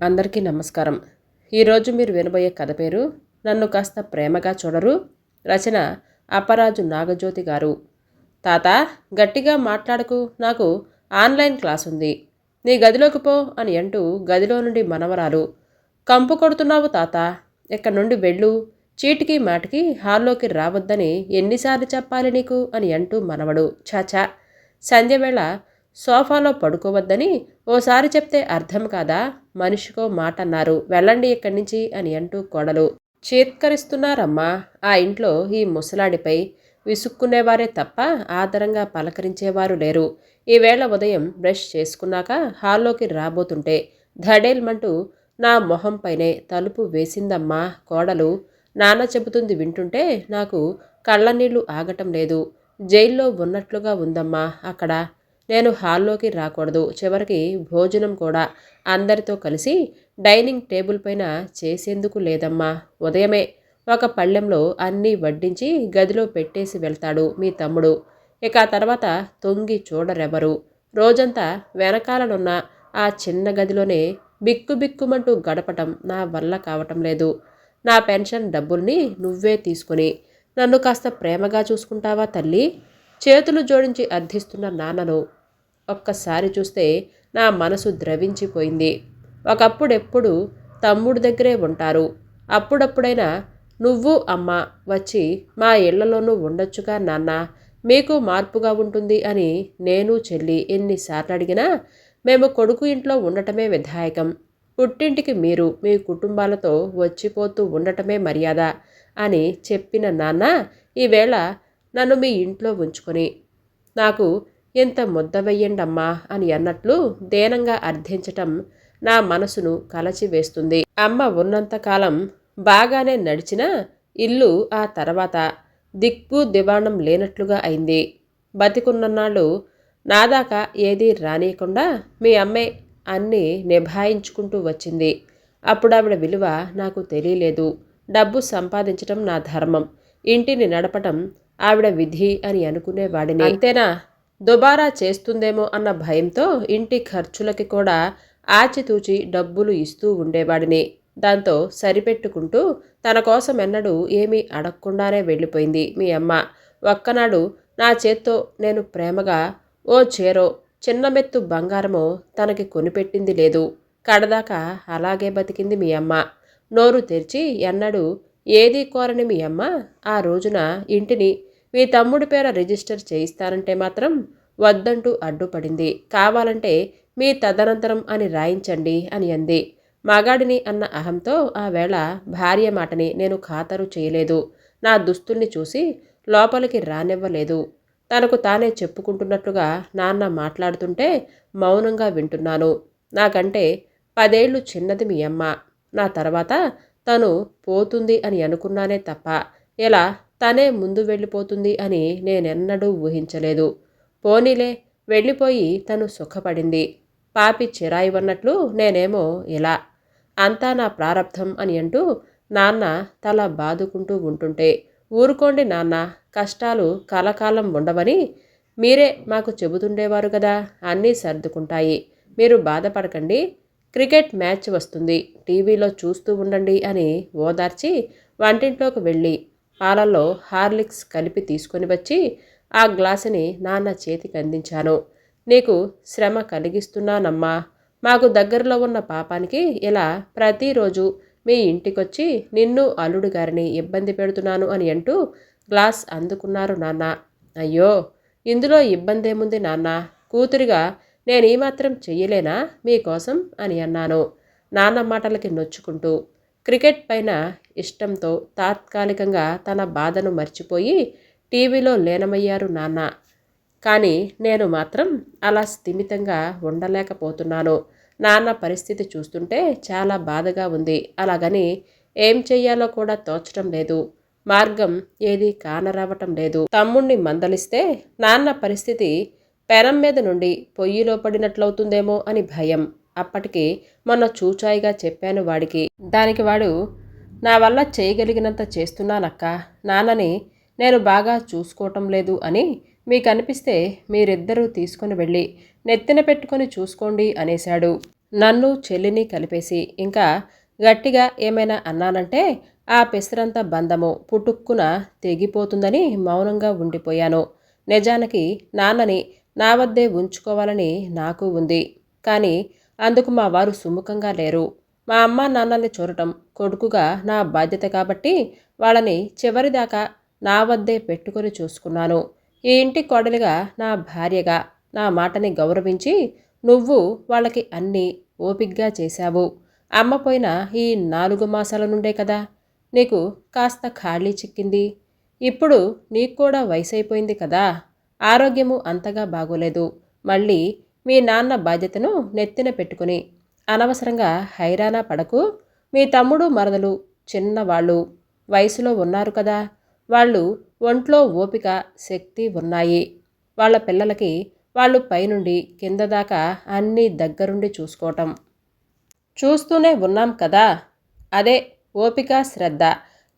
అందరికీ నమస్కారం. ఈరోజు మీరు వినబోయే కథ పేరు నన్ను కాస్త ప్రేమగా చూడరు రచన అపరాజు నాగజ్యోతి గారు. తాత గట్టిగా మాట్లాడకు నాకు ఆన్లైన్ క్లాస్ ఉంది. నీ గదిలోకి పో అని అంటూ గదిలో నుండి మనవరాలు కంపు కొడుతున్నావు తాత ఇక్కడ నుండి వెళ్ళు చీటికి మాటికి హాల్లోకి రావద్దని ఎన్నిసార్లు చెప్పాలి నీకు అని అంటూ మనవడు చాచా సంధ్యవేళ సోఫాలో పడుకోవద్దని ఓసారి చెప్తే అర్థం కాదా? మనిషికో మాట అన్నారు వెళ్ళండి ఇక్కడి నుంచి అని అంటూ కోడలు. చేత్కరిస్తున్నారమ్మా. ఆ ఇంట్లో ఈ ముసలాడిపై విసుక్కునేవారే తప్ప ఆదరంగా పలకరించేవారు లేరు. ఈవేళ ఉదయం బ్రష్ చేసుకున్నాక హాల్లోకి రాబోతుంటే ధడేల్మంటూ నా మొహంపైనే తలుపు వేసిందమ్మా కోడలు. నాన్న చెబుతుంది వింటుంటే నాకు కళ్ళనీళ్ళు ఆగటం లేదు. జైల్లో ఉన్నట్లుగా ఉందమ్మా అక్కడ. నేను హాల్లోకి రాకూడదు. చివరికి భోజనం కూడా. అందరితో కలిసి డైనింగ్ టేబుల్ పైన చేసేందుకు లేదమ్మా. ఉదయమే. ఒక పళ్ళెంలో అన్నీ వడ్డించి గదిలో పెట్టేసి వెళ్తాడు మీ తమ్ముడు. ఇక ఆ తర్వాత తొంగి చూడరెవరు. రోజంతా వెనకాలనున్న ఆ చిన్న గదిలోనే బిక్కుబిక్కుమంటూ గడపటం నా వల్ల కావటం లేదు. నా పెన్షన్ డబ్బుల్ని నువ్వే తీసుకుని నన్ను కాస్త ప్రేమగా చూసుకుంటావా తల్లి? చేతులు జోడించి అర్థిస్తున్న నాన్నను ఒక్కసారి చూస్తే నా మనసు ద్రవించిపోయింది. ఒకప్పుడెప్పుడు తమ్ముడి దగ్గరే ఉంటారు. అప్పుడప్పుడైనా నువ్వు అమ్మ వచ్చి మా ఇళ్ళలోనూ ఉండొచ్చుగా నాన్న మీకు మార్పుగా ఉంటుంది అని నేను చెల్లి ఎన్నిసార్లు అడిగినా మేము కొడుకు ఇంట్లో ఉండటమే విధాయకం. పుట్టింటికి మీరు మీ కుటుంబాలతో వచ్చిపోతూ ఉండటమే మర్యాద అని చెప్పిన నాన్న ఈవేళ నన్ను మీ ఇంట్లో ఉంచుకొని నాకు ఎంత ముద్ద వెయ్యండమ్మా అని అన్నట్లు దేనంగా అర్థించటం నా మనసును కలచివేస్తుంది. అమ్మ ఉన్నంతకాలం బాగానే నడిచిన ఇల్లు ఆ తర్వాత దిక్కు దివాణం లేనట్లుగా అయింది. బతికున్ననాళ్ళు నాదాకా ఏదీ రానియకుండా మీ అమ్మే అన్నీ నిభాయించుకుంటూ వచ్చింది. అప్పుడు ఆవిడ విలువ నాకు తెలియలేదు. డబ్బు సంపాదించటం నా ధర్మం. ఇంటిని నడపటం ఆవిడ విధి అని అనుకునేవాడిని. అంతేనా? దుబారా చేస్తుందేమో అన్న భయంతో ఇంటి ఖర్చులకి కూడా ఆచితూచి డబ్బులు ఇస్తూ ఉండేవాడిని. దాంతో సరిపెట్టుకుంటూ తన కోసం ఎన్నడూ ఏమీ అడగకుండానే వెళ్ళిపోయింది మీ అమ్మ. ఒక్కనాడు నా చేత్తో నేను ప్రేమగా ఓ చేరో చిన్నమెత్తు బంగారమో తనకి కొనిపెట్టింది లేదు. కడదాకా అలాగే బతికింది మీ అమ్మ. నోరు తెరిచి ఎన్నడూ ఏదీ కోరని మీ అమ్మ ఆ రోజున ఇంటిని మీ తమ్ముడి పేర రిజిస్టర్ చేయిస్తానంటే మాత్రం వద్దంటూ అడ్డుపడింది. కావాలంటే మీ తదనంతరం అని రాయించండి అని అంది. మగాడిని అన్న అహంతో ఆ వేళ భార్య మాటని నేను ఖాతరు చేయలేదు. నా దుస్తుల్ని చూసి లోపలికి రానివ్వలేదు. తనకు తానే చెప్పుకుంటున్నట్లుగా నాన్న మాట్లాడుతుంటే మౌనంగా వింటున్నాను. నాకంటే పదేళ్ళు చిన్నది మీ అమ్మ. నా తర్వాత తను పోతుంది అని అనుకున్నానే తప్ప ఇలా తనే ముందు వెళ్ళిపోతుంది అని నేనెన్నడూ ఊహించలేదు. పోనీలే వెళ్ళిపోయి తను సుఖపడింది. పాపి చిరాయి ఉన్నట్లు నేనేమో ఇలా. అంతా నా ప్రారంధం అని అంటూ నాన్న తల బాదుకుంటూ ఉంటుంటే ఊరుకోండి నాన్న కష్టాలు కలకాలం ఉండవని మీరే మాకు చెబుతుండేవారు కదా అన్నీ సర్దుకుంటాయి. మీరు బాధపడకండి క్రికెట్ మ్యాచ్ వస్తుంది టీవీలో చూస్తూ ఉండండి అని ఓదార్చి వంటింట్లోకి వెళ్ళి పాలల్లో హార్లిక్స్ కలిపి తీసుకొని వచ్చి ఆ గ్లాసుని నాన్న చేతికి అందించాను. నీకు శ్రమ కలిగిస్తున్నానమ్మా. మాకు దగ్గరలో ఉన్న పాపానికి ఇలా ప్రతిరోజు మీ ఇంటికొచ్చి నిన్ను అల్లుడు గారిని ఇబ్బంది పెడుతున్నాను అని అంటూ గ్లాస్ అందుకున్నారు నాన్న. అయ్యో ఇందులో ఇబ్బంది ఏముంది నాన్న? కూతురిగా నేను చెయ్యలేనా మీకోసం అని అన్నాను. నాన్న మాటలకి నొచ్చుకుంటూ క్రికెట్ పైన ఇష్టంతో తాత్కాలికంగా తన బాధను మర్చిపోయి టీవీలో లీనమయ్యారు నాన్న. కానీ నేను మాత్రం అలా స్థిమితంగా ఉండలేకపోతున్నాను. నాన్న పరిస్థితి చూస్తుంటే చాలా బాధగా ఉంది. అలాగని ఏం చెయ్యాలో కూడా తోచడం లేదు. మార్గం ఏది కానరావటం లేదు. తమ్ముణ్ణి మందలిస్తే నాన్న పరిస్థితి పెనం మీద నుండి పొయ్యిలో పడినట్లవుతుందేమో అని భయం. అప్పటికి మొన్న చూచాయిగా చెప్పాను వాడికి. దానికి వాడు నా వల్ల చేయగలిగినంత చేస్తున్నానక్క. నాన్నని నేను బాగా చూసుకోవటం లేదు అని మీకు అనిపిస్తే మీరిద్దరూ తీసుకుని వెళ్ళి నెత్తిన పెట్టుకొని చూసుకోండి అనేశాడు. నన్ను చెల్లిని కలిపేసి ఇంకా గట్టిగా ఏమైనా అన్నానంటే ఆ పెసరంత బంధము పుట్టుక్కున తెగిపోతుందని మౌనంగా ఉండిపోయాను. నిజానికి నాన్నని నా వద్దే ఉంచుకోవాలని నాకు ఉంది. కానీ అందుకు మా వారు సుముఖంగా లేరు. మా అమ్మ నాన్నల్ని చూడటం కొడుకుగా నా బాధ్యత కాబట్టి వాళ్ళని చివరిదాకా నా వద్దే పెట్టుకొని చూసుకున్నాను. ఈ ఇంటి కోడలిగా నా భార్యగా నా మాటని గౌరవించి నువ్వు వాళ్ళకి అన్నీ ఓపిగ్గా చేశావు. అమ్మ పోయిన ఈ నాలుగు మాసాల నుండే కదా నీకు కాస్త ఖాళీ చిక్కింది. ఇప్పుడు నీకు కూడా వయసు అయిపోయింది కదా. ఆరోగ్యము అంతగా బాగోలేదు. మళ్ళీ మీ నాన్న బాధ్యతను నెత్తిన పెట్టుకుని అనవసరంగా హైరానా పడకు. మీ తమ్ముడు మరదలు చిన్నవాళ్ళు వయసులో ఉన్నారు కదా. వాళ్ళు ఒంట్లో ఓపిక శక్తి ఉన్నాయి. వాళ్ళ పిల్లలకి వాళ్ళు పైనుండి కింద దాకా అన్నీ దగ్గరుండి చూసుకోవటం. చూస్తూనే ఉన్నాం కదా. అదే ఓపిక శ్రద్ధ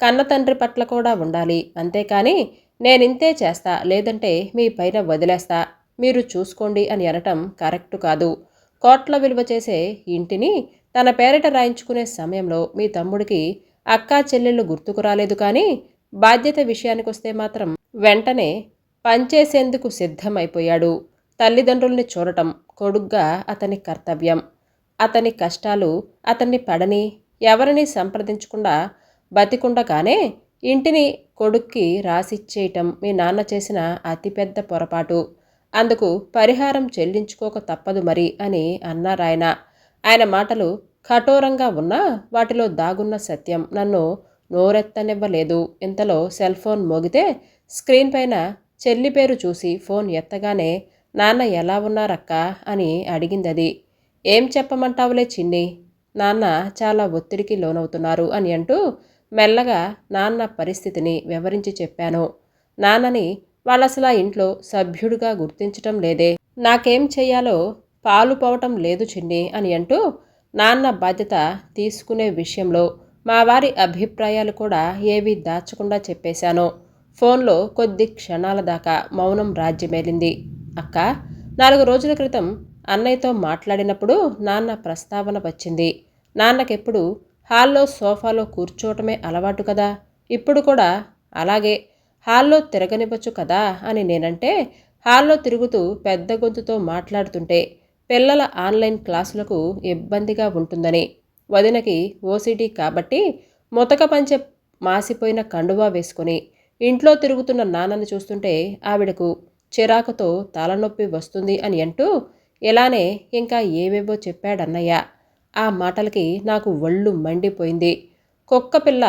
కన్న తండ్రి పట్ల కూడా ఉండాలి. అంతేకాని నేనింతే చేస్తా లేదంటే మీ పైన వదిలేస్తా. మీరు చూసుకోండి అని అనటం కరెక్టు కాదు. కోట్ల విలువ చేసే ఇంటిని తన పేరిట రాయించుకునే సమయంలో మీ తమ్ముడికి అక్కా చెల్లెళ్ళు గుర్తుకు రాలేదు కానీ బాధ్యత విషయానికొస్తే మాత్రం వెంటనే పనిచేసేందుకు సిద్ధమైపోయాడు. తల్లిదండ్రుల్ని చూడటం కొడుగ్గా అతని కర్తవ్యం. అతని కష్టాలు అతన్ని పడని ఎవరిని సంప్రదించకుండా బతికుండగానే ఇంటిని కొడుక్కి రాసిచ్చేయటం మీ నాన్న చేసిన అతిపెద్ద పొరపాటు. అందుకు పరిహారం చెల్లించుకోక తప్పదు మరి అని అన్నారాయన. ఆయన మాటలు కఠోరంగా ఉన్నా వాటిలో దాగున్న సత్యం నన్ను నోరెత్తనివ్వలేదు. ఇంతలో సెల్ ఫోన్ మోగితే స్క్రీన్ పైన చెల్లి పేరు చూసి ఫోన్ ఎత్తగానే నాన్న ఎలా ఉన్నారక్క? అని అడిగిందది. ఏం చెప్పమంటావులే చిన్ని? నాన్న చాలా ఒత్తిడికి లోనవుతున్నారు అని అంటూ మెల్లగా నాన్న పరిస్థితిని వివరించి చెప్పాను. నాన్నని వాళ్ళసలా ఇంట్లో సభ్యుడిగా గుర్తించటం లేదే. నాకేం చేయాలో పాలు పోవటం లేదు చిన్ని అని అంటూ నాన్న బాధ్యత తీసుకునే విషయంలో మా వారి అభిప్రాయాలు కూడా ఏవి దాచకుండా చెప్పేశాను. ఫోన్లో కొద్ది క్షణాల దాకా మౌనం రాజ్యమేలింది అక్క నాలుగు రోజుల క్రితం అన్నయ్యతో మాట్లాడినప్పుడు నాన్న ప్రస్తావన వచ్చింది. నాన్నకెప్పుడు హాల్లో సోఫాలో కూర్చోవటమే అలవాటు కదా. ఇప్పుడు కూడా అలాగే హాల్లో తిరగనివ్వచ్చు కదా అని నేనంటే హాల్లో తిరుగుతూ పెద్ద గొంతుతో మాట్లాడుతుంటే పిల్లల ఆన్లైన్ క్లాసులకు ఇబ్బందిగా ఉంటుందని. వదినకి ఓసీడీ కాబట్టి ముతక పంచె మాసిపోయిన కండువా వేసుకొని ఇంట్లో తిరుగుతున్న నాన్నని చూస్తుంటే ఆవిడకు చిరాకుతో తలనొప్పి వస్తుంది అని అంటూ ఇలానే ఇంకా ఏవేవో చెప్పాడన్నయ్య. ఆ మాటలకి నాకు ఒళ్ళు మండిపోయింది. కుక్క పిల్ల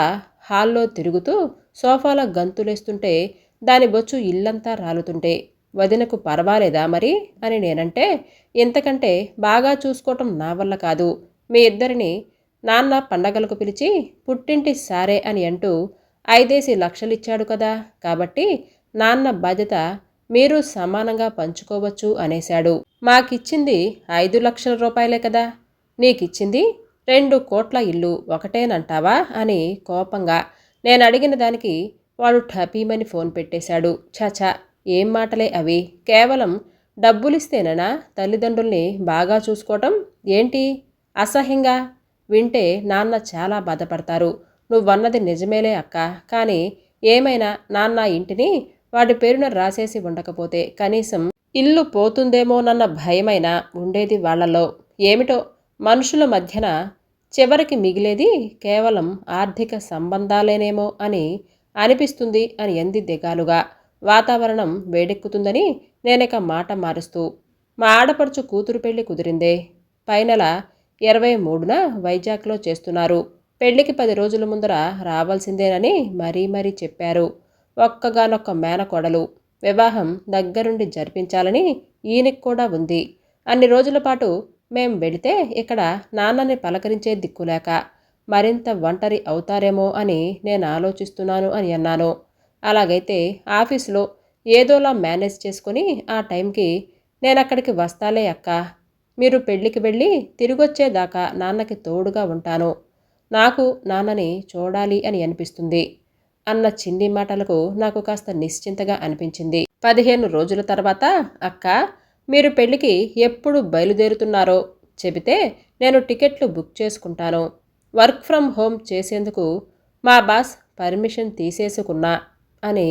హాల్లో తిరుగుతూ సోఫాలో గంతులేస్తుంటే దాని బొచ్చు ఇల్లంతా రాలుతుంటే వదినకు పర్వాలేదా మరి అని నేనంటే ఇంతకంటే బాగా చూసుకోవటం నా వల్ల కాదు. మీ ఇద్దరిని నాన్న పండగలకు పిలిచి పుట్టింటి సారే అని అంటూ ఐదేసి లక్షలిచ్చాడు కదా. కాబట్టి నాన్న బాధ్యత మీరు సమానంగా పంచుకోవచ్చు అనేశాడు. మాకిచ్చింది ఐదు లక్షల రూపాయలే కదా. నీకిచ్చింది రెండు కోట్ల ఇల్లు ఒకటేనంటావా అని కోపంగా నేను అడిగిన దానికి వాడు ఠపీమని ఫోన్ పెట్టేశాడు. చాచా ఏం మాటలే అవి? కేవలం డబ్బులిస్తేననా తల్లిదండ్రుల్ని బాగా చూసుకోవటం ఏంటి? అసహ్యంగా? వింటే నాన్న చాలా బాధపడతారు. నువ్వన్నది నిజమేలే అక్క. కానీ ఏమైనా నాన్న ఇంటిని వాడి పేరున రాసేసి ఉండకపోతే కనీసం ఇల్లు పోతుందేమోనన్న భయమైనా ఉండేది వాళ్ళలో ఏమిటో? మనుషుల మధ్యన చివరికి మిగిలేది కేవలం ఆర్థిక సంబంధాలేనేమో అని అనిపిస్తుంది అని ఎంది దిగాలుగా. వాతావరణం వేడెక్కుతుందని నేనిక మాట మారుస్తూ మా ఆడపడుచు కూతురు పెళ్ళి కుదిరిందే. పైనల ఇరవై మూడున వైజాగ్లో చేస్తున్నారు. పెళ్ళికి పది రోజుల ముందర రావాల్సిందేనని మరీ మరీ చెప్పారు. ఒక్కగానొక్క మేనకోడలు. వివాహం దగ్గరుండి జరిపించాలని ఈయనకి కూడా ఉంది. అన్ని రోజుల పాటు మేం వెళితే ఇక్కడ నాన్నని పలకరించే దిక్కులేక మరింత ఒంటరి అవుతారేమో అని నేను ఆలోచిస్తున్నాను అని అన్నాను. అలాగైతే ఆఫీసులో ఏదోలా మేనేజ్ చేసుకొని ఆ టైంకి నేను అక్కడికి వస్తాలే అక్క. మీరు పెళ్ళికి వెళ్ళి తిరిగొచ్చేదాకా నాన్నకి తోడుగా ఉంటాను. నాకు నాన్నని చూడాలి అని అనిపిస్తుంది. అన్న చిన్ని మాటలకు నాకు కాస్త నిశ్చింతగా అనిపించింది. పదిహేను రోజుల తర్వాత అక్క మీరు పెళ్ళికి ఎప్పుడు బయలుదేరుతున్నారో చెబితే నేను టికెట్లు బుక్ చేసుకుంటాను. వర్క్ ఫ్రమ్ హోమ్ చేసేందుకు మా బాస్ పర్మిషన్ తీసేసుకున్నా అని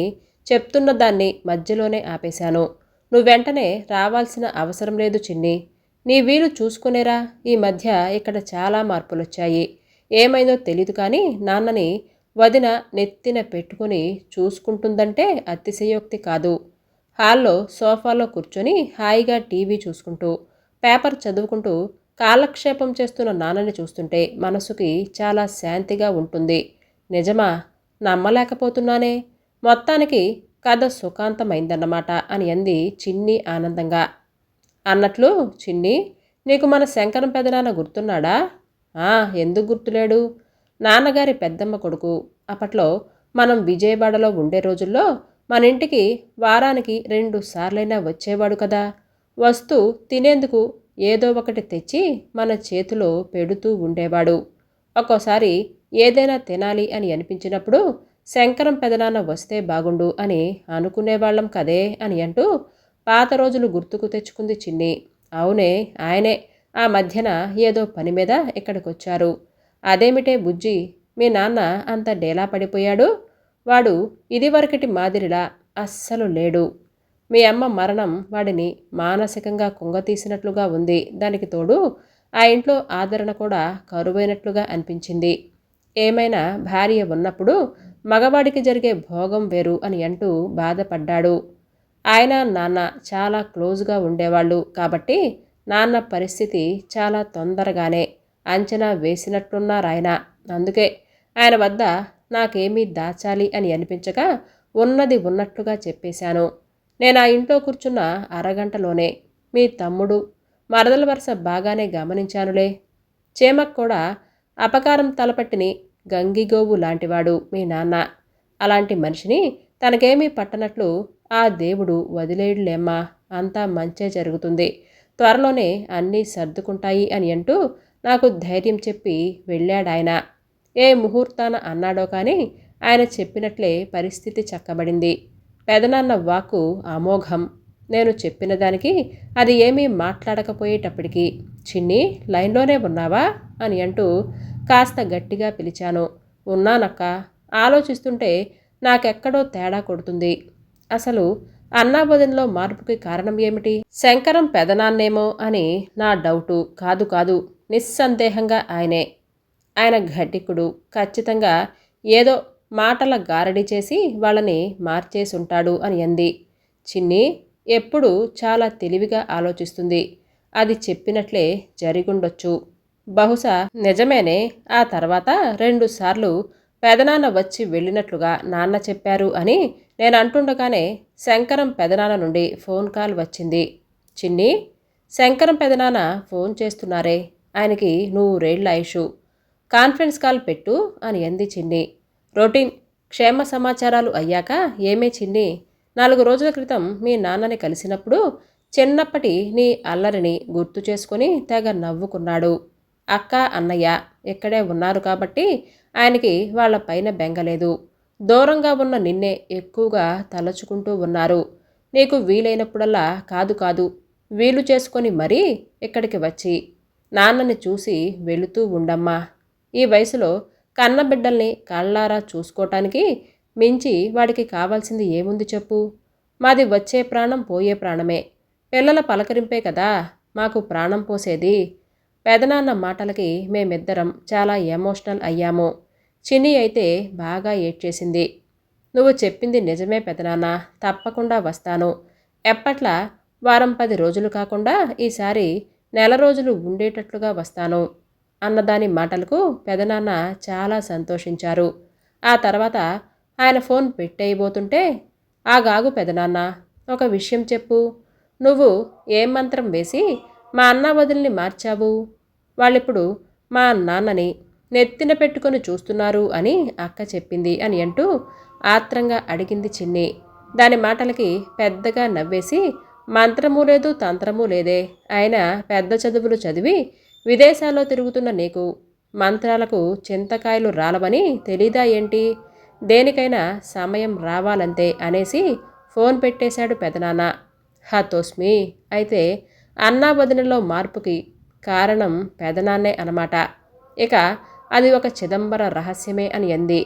చెప్తున్న దాన్ని మధ్యలోనే ఆపేశాను. నువ్వు వెంటనే రావాల్సిన అవసరం లేదు చిన్ని. నీ వీలు చూసుకునేరా. ఈ మధ్య ఇక్కడ చాలా మార్పులొచ్చాయి. ఏమైందో తెలీదు కానీ నాన్నని వదిన నెత్తిన పెట్టుకుని చూసుకుంటుందంటే అతిశయోక్తి కాదు. హాల్లో సోఫాలో కూర్చొని హాయిగా టీవీ చూసుకుంటూ పేపర్ చదువుకుంటూ కాలక్షేపం చేస్తున్న నాన్నని చూస్తుంటే మనసుకి చాలా శాంతిగా ఉంటుంది. నిజమా? నమ్మలేకపోతున్నానే? మొత్తానికి కథ సుఖాంతమైందన్నమాట అని అంది చిన్ని ఆనందంగా. అన్నట్లు చిన్ని నీకు మన శంకరం పెదనాన్న గుర్తున్నాడా? ఎందుకు గుర్తులేడు? నాన్నగారి పెద్దమ్మ కొడుకు. అప్పట్లో మనం విజయవాడలో ఉండే రోజుల్లో మన ఇంటికి వారానికి రెండు సార్లైనా వచ్చేవాడు కదా. వస్తూ తినేందుకు ఏదో ఒకటి తెచ్చి మన చేతిలో పెడుతూ ఉండేవాడు. ఒక్కోసారి ఏదైనా తినాలి అని అనిపించినప్పుడు శంకరం పెదనాన్న వస్తే బాగుండు అని అనుకునేవాళ్ళం కదే అని అంటూ పాత రోజులు గుర్తుకు తెచ్చుకుంది చిన్ని. అవునే ఆయనే. ఆ మధ్యన ఏదో పని మీద ఇక్కడికి వచ్చారు అదేమిటే బుజ్జి? మీ నాన్న అంత డేలా పడిపోయాడు? వాడు ఇదివరకటి మాదిరిలా అస్సలు లేడు. మీ అమ్మ మరణం వాడిని మానసికంగా కుంగతీసినట్లుగా ఉంది. దానికి తోడు ఆ ఇంట్లో ఆదరణ కూడా కరువైనట్లుగా అనిపించింది. ఏమైనా భార్య ఉన్నప్పుడు మగవాడికి జరిగే భోగం వేరు అని అంటూ బాధపడ్డాడు. ఆయన నాన్న చాలా క్లోజ్గా ఉండేవాళ్ళు కాబట్టి నాన్న పరిస్థితి చాలా తొందరగానే అంచనా వేసినట్లున్నారాయన. అందుకే ఆయన వద్ద నాకేమీ దాచాలి అని అనిపించగా ఉన్నది ఉన్నట్లుగా చెప్పేశాను. నేను ఆ ఇంట్లో కూర్చున్న అరగంటలోనే మీ తమ్ముడు మరదల వరుస బాగానే గమనించానులే. చేమక్ కూడా అపకారం తలపట్టిని గంగిగోవు లాంటివాడు మీ నాన్న. అలాంటి మనిషిని తనకేమీ పట్టనట్లు ఆ దేవుడు వదిలేడులేమ్మా అంతా మంచే జరుగుతుంది. త్వరలోనే అన్నీ సర్దుకుంటాయి అని అంటూ నాకు ధైర్యం చెప్పి వెళ్ళాడాయన. ఏ ముహూర్తాన అన్నాడో కానీ ఆయన చెప్పినట్లే పరిస్థితి చక్కబడింది. పెదనాన్న వాక్కు అమోఘం నేను చెప్పిన దానికి అది ఏమీ మాట్లాడకపోయేటప్పటికి చిన్ని లైన్లోనే ఉన్నావా? అని అంటూ కాస్త గట్టిగా పిలిచాను. ఉన్నానక్క. ఆలోచిస్తుంటే నాకెక్కడో తేడా కొడుతుంది. అసలు అన్నాబోధనలో మార్పుకి కారణం ఏమిటి? శంకరం పెదనాన్నేమో అని నా డౌటు. కాదు కాదు. నిస్సందేహంగా ఆయనే. ఆయన ఘటికుడు ఖచ్చితంగా ఏదో మాటల గారడి చేసి వాళ్ళని మార్చేసుంటాడు అని అంది. చిన్ని ఎప్పుడు చాలా తెలివిగా ఆలోచిస్తుంది. అది చెప్పినట్లే జరిగుండొచ్చు. బహుశా నిజమేనే ఆ తర్వాత రెండుసార్లు పెదనాన్న వచ్చి వెళ్ళినట్లుగా నాన్న చెప్పారు అని నేను అంటుండగానే శంకరం పెదనాన్న నుండి ఫోన్ కాల్ వచ్చింది. చిన్ని శంకరం పెదనాన్న ఫోన్ చేస్తున్నారే ఆయనకి నూరేళ్ళ ఆయుషు. కాన్ఫరెన్స్ కాల్ పెట్టు అని అంది చిన్ని. రొటీన్ క్షేమ సమాచారాలు అయ్యాక ఏమే చిన్ని? నాలుగు రోజుల క్రితం మీ నాన్నని కలిసినప్పుడు చిన్నప్పటి నీ అల్లరిని గుర్తు చేసుకుని తెగ నవ్వుకున్నాడు. అక్క అన్నయ్య ఇక్కడే ఉన్నారు కాబట్టి ఆయనకి వాళ్ళ పైన బెంగలేదు దూరంగా ఉన్న నిన్నే ఎక్కువగా తలచుకుంటూ ఉన్నారు. నీకు వీలైనప్పుడల్లా కాదు కాదు వీలు చేసుకొని మరీ ఇక్కడికి వచ్చి నాన్నని చూసి వెళుతూ ఉండమ్మా. ఈ వయసులో కన్నబిడ్డల్ని కళ్ళారా చూసుకోవటానికి మించి వాడికి కావాల్సింది ఏముంది చెప్పు? మాది వచ్చే ప్రాణం పోయే ప్రాణమే. పిల్లల పలకరింపే కదా మాకు ప్రాణం పోసేది. పెదనాన్న మాటలకి మేమిద్దరం చాలా ఎమోషనల్ అయ్యాము. చిన్ని అయితే బాగా ఏడ్చేసింది. నువ్వు చెప్పింది నిజమే పెదనాన్న తప్పకుండా వస్తాను. ఎప్పట్లా? వారం పది రోజులు కాకుండా ఈసారి నెల రోజులు ఉండేటట్లుగా వస్తాను. అన్నదాని మాటలకు పెదనాన్న చాలా సంతోషించారు. ఆ తర్వాత ఆయన ఫోన్ పెట్టేయబోతుంటే ఆ గాగు పెదనాన్న ఒక విషయం చెప్పు. నువ్వు ఏం మంత్రం వేసి మా అన్న వదిలిని మార్చావు? వాళ్ళిప్పుడు మా నాన్నని నెత్తిన పెట్టుకొని చూస్తున్నారు అని అక్క చెప్పింది అని అంటూ ఆత్రంగా అడిగింది చిన్ని. దాని మాటలకి పెద్దగా నవ్వేసి మంత్రము లేదు తంత్రము లేదే. ఆయన పెద్ద చదువులు చదివి విదేశాల్లో తిరుగుతున్న నీకు మంత్రాలకు చింతకాయలు రాలవని తెలీదా ఏంటి? దేనికైనా సమయం రావాలంతే అనేసి ఫోన్ పెట్టేశాడు పెదనాన్న. హతోస్మి అయితే అన్నా వదినలో మార్పుకి కారణం పెదనాన్నే అనమాట ఇక అది ఒక చిదంబర రహస్యమే అని అంది.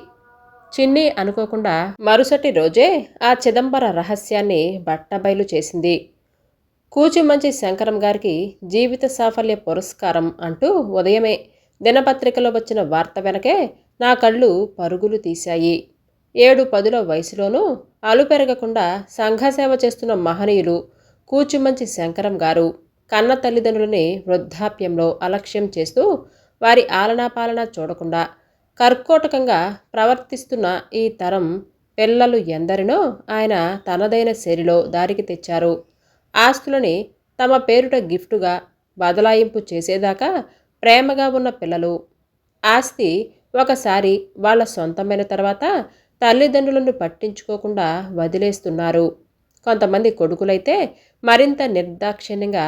చిన్ని అనుకోకుండా మరుసటి రోజే ఆ చిదంబర రహస్యాన్ని బట్టబయలు చేసింది. కూచిమంచి శంకరం గారికి జీవిత సాఫల్య పురస్కారం అంటూ ఉదయమే దినపత్రికలో వచ్చిన వార్త వెనకే నా కళ్ళు పరుగులు తీశాయి. ఏడు పదుల వయసులోనూ అలుపెరగకుండా సంఘసేవ చేస్తున్న మహనీయులు కూచిమంచి శంకరం గారు కన్న తల్లిదండ్రులని వృద్ధాప్యంలో అలక్ష్యం చేస్తూ వారి ఆలనాపాలన చూడకుండా కర్కోటకంగా ప్రవర్తిస్తున్న ఈ తరం పిల్లలు ఎందరినో ఆయన తనదైన శైలిలో దారికి తెచ్చారు. ఆస్తులని తమ పేరుట గిఫ్టుగా బదలాయింపు చేసేదాకా ప్రేమగా ఉన్న పిల్లలు. ఆస్తి ఒకసారి వాళ్ళ సొంతమైన తర్వాత తల్లిదండ్రులను పట్టించుకోకుండా వదిలేస్తున్నారు. కొంతమంది కొడుకులైతే మరింత నిర్దాక్షిణ్యంగా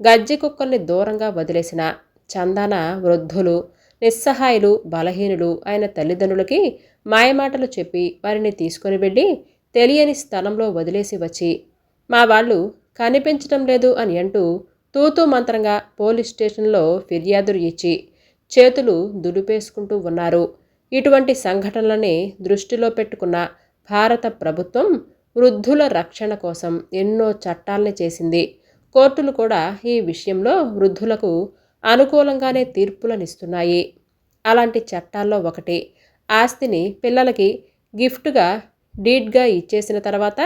గజ్జి కుక్కల్ని దూరంగా వదిలేసిన చందన వృద్ధులు నిస్సహాయులు బలహీనులు అయిన తల్లిదండ్రులకి మాయమాటలు చెప్పి వారిని తీసుకొని వెళ్ళి తెలియని స్థలంలో వదిలేసి వచ్చి మా వాళ్ళు కనిపించడం లేదు అని అంటూ తూతూ మంత్రంగా పోలీస్ స్టేషన్లో ఫిర్యాదులు ఇచ్చి చేతులు దులిపేసుకుంటూ ఉన్నారు. ఇటువంటి సంఘటనలని దృష్టిలో పెట్టుకున్న భారత ప్రభుత్వం వృద్ధుల రక్షణ కోసం ఎన్నో చట్టాల్ని చేసింది. కోర్టులు కూడా ఈ విషయంలో వృద్ధులకు అనుకూలంగానే తీర్పులనిస్తున్నాయి. అలాంటి చట్టాల్లో ఒకటి ఆస్తిని పిల్లలకి గిఫ్ట్గా డీడ్గా ఇచ్చేసిన తర్వాత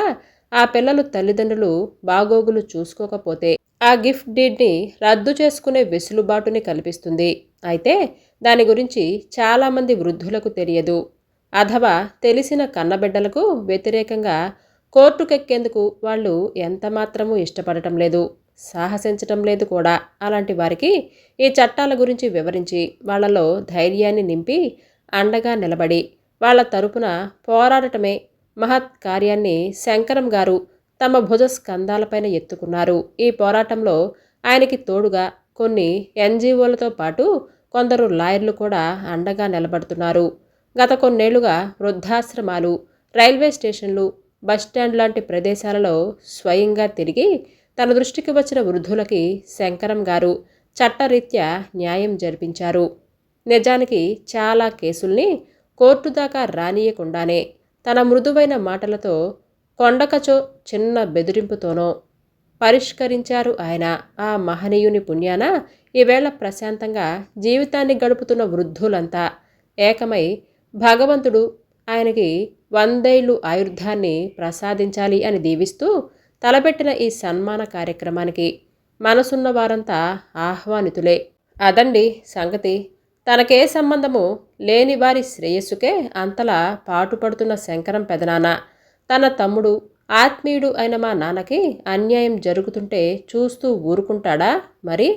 ఆ పిల్లలు తల్లిదండ్రులు బాగోగులు చూసుకోకపోతే ఆ గిఫ్ట్ డీడ్ని రద్దు చేసుకునే వెసులుబాటుని కల్పిస్తుంది. అయితే దాని గురించి చాలామంది వృద్ధులకు తెలియదు. అథవా తెలిసిన కన్నబిడ్డలకు వ్యతిరేకంగా కోర్టుకెక్కేందుకు వాళ్ళు ఎంతమాత్రమూ ఇష్టపడటం లేదు. సాహసించటం లేదు కూడా. అలాంటి వారికి ఈ చట్టాల గురించి వివరించి వాళ్ళలో ధైర్యాన్ని నింపి అండగా నిలబడి వాళ్ళ తరపున పోరాడటమే మహత్ కార్యాన్ని శంకరం గారు తమ భుజ స్కంధాలపైన ఎత్తుకున్నారు. ఈ పోరాటంలో ఆయనకి తోడుగా కొన్ని ఎన్జిఓలతో పాటు కొందరు లాయర్లు కూడా అండగా నిలబడుతున్నారు. గత కొన్నేళ్ళుగా వృద్ధాశ్రమాలు రైల్వే స్టేషన్లు బస్టాండ్ లాంటి ప్రదేశాలలో స్వయంగా తిరిగి తన దృష్టికి వచ్చిన వృద్ధులకి శంకరం గారు చట్టరీత్యా న్యాయం జరిపించారు. నిజానికి చాలా కేసుల్ని కోర్టు దాకా రానియకుండానే తన మృదువైన మాటలతో కొండకచో చిన్న బెదిరింపుతోనో పరిష్కరించారు ఆయన. ఆ మహనీయుని పుణ్యాన ఈవేళ ప్రశాంతంగా జీవితాన్ని గడుపుతున్న వృద్ధులంతా ఏకమై భగవంతుడు ఆయనకి వందేళ్ళు ఆయుర్ధాన్ని ప్రసాదించాలి అని దీవిస్తూ తలపెట్టిన ఈ సన్మాన కార్యక్రమానికి మనసున్న వారంతా ఆహ్వానితులే. అదండి సంగతి. తనకే సంబంధము లేని వారి శ్రేయస్సుకే అంతలా పాటుపడుతున్న శంకరం పెదనాన్న. తన తమ్ముడు ఆత్మీయుడు అయిన మా నాన్నకి అన్యాయం జరుగుతుంటే చూస్తూ ఊరుకుంటాడా మరి?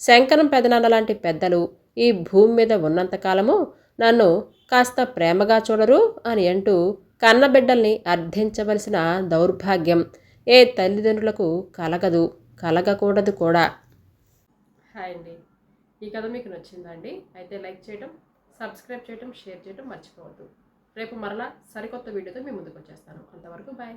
శంకరం పెదనాన్న లాంటి పెద్దలు ఈ భూమి మీద ఉన్నంతకాలము నన్ను కాస్త ప్రేమగా చూడరు అని అంటూ కన్నబిడ్డల్ని అర్థించవలసిన దౌర్భాగ్యం ఏ తల్లిదండ్రులకు కలగదు కలగకూడదు కూడా. హాయ్ అండి. ఈ కథ మీకు నచ్చిందండి అయితే లైక్ చేయడం సబ్స్క్రైబ్ చేయడం షేర్ చేయడం మర్చిపోవద్దు. రేపు మరలా సరికొత్త వీడియోతో మీ ముందుకు వచ్చేస్తాను. అంతవరకు బాయ్.